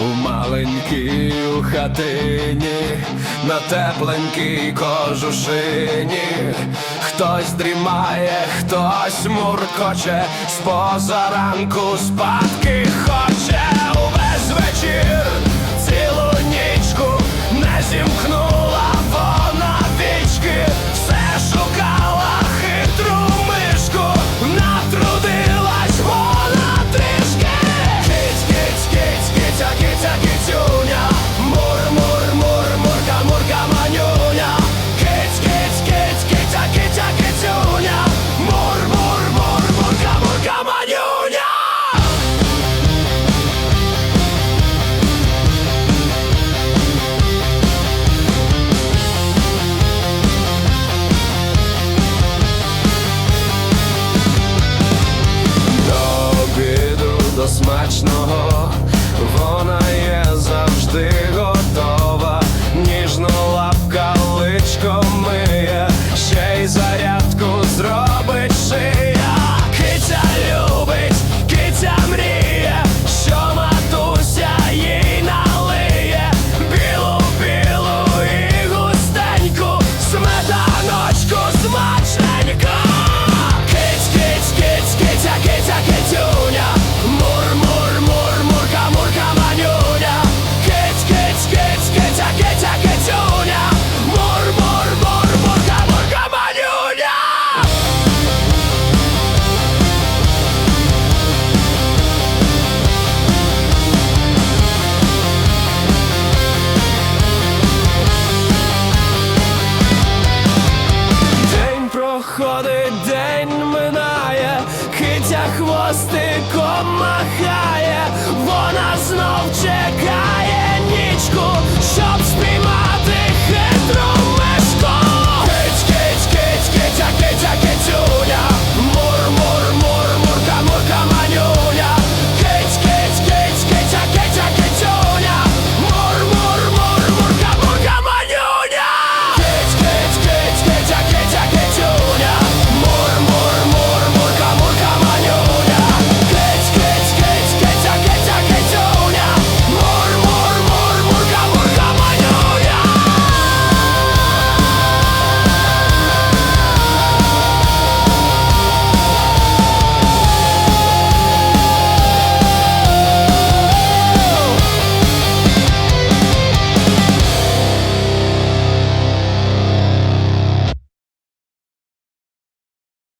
у маленькій у хатині, на тепленькій кожушині, хтось дрімає, хтось муркоче, з позаранку спадки хоче увесь вечір. smaczną проходить день минає, хитя хвостиком махає.